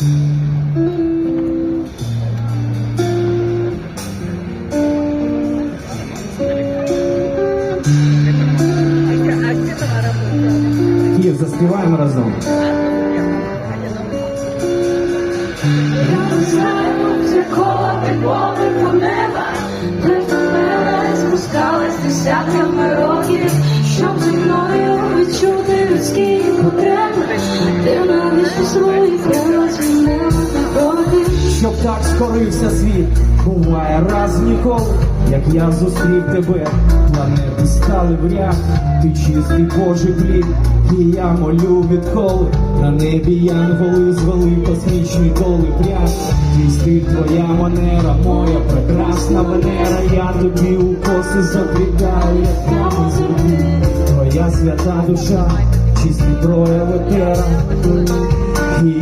Київ, заспіваємо разом. Я не знаю, з якого ти скорився світ, буває раз ніколи, як я зустрів тебе, планети стали в ряд, ти чистий Божий плід, і я молю відколи, на небі янголи звели космічні доли пряд, твій твоя манера, моя прекрасна Венера, я тобі у коси заплітаю, як прямо землі, твоя свята душа, чистий прояв етера.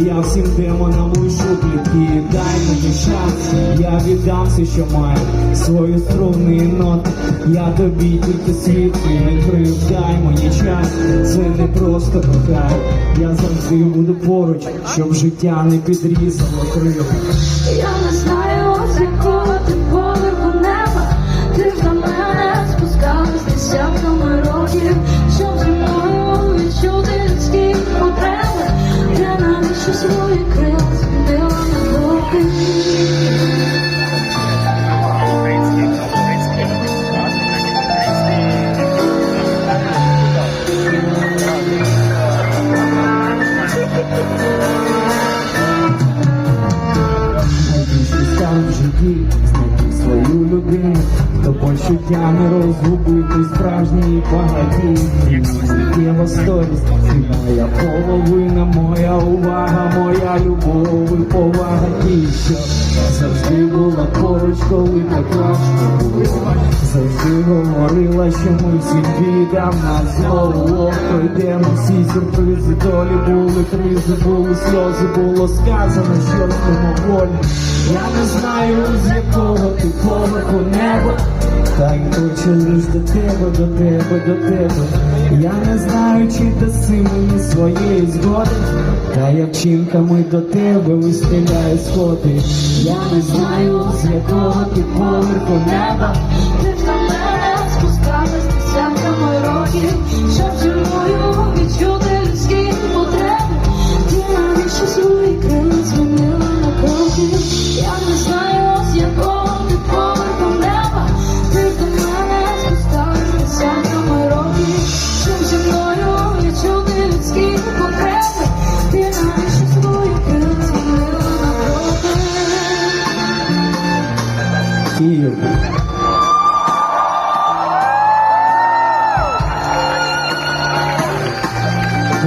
Я всім демонам лишу плітки, дай мені шанс, я віддам все, що маю, свої струни і ноти, я тобі тільки світ не відкрив, дай мені час, це не просто кохаю, я завжди буду поруч, щоб життя не підрізало крив. Я не знайти свою людину, хто почуттями розгубити справжній багатій. Суттєва сторість, моя половина, моя увага, моя любов і повага ті, що була поруч, коли так важко було. Завжди говорила, що ми всі підемо на знову пройдемо всі сюрпризи, долі були кризи, були сльози, було сказано, що волі. Я не знаю, з якого ти поверху неба, та й лиш до тебе, до тебе, до тебе. Я не знаю, чи даси мені своєї згоди, та як вчинками до тебе вистріляю сходи. Я не знаю, з якого ти поверху неба. Ти на мене спускалась десятками років,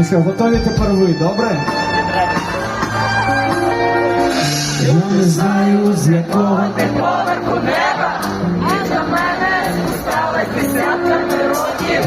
Ну що, готові тепер ви, добре? Я не знаю, з якого Ти поверху неба, і до мене спускалась десятками років,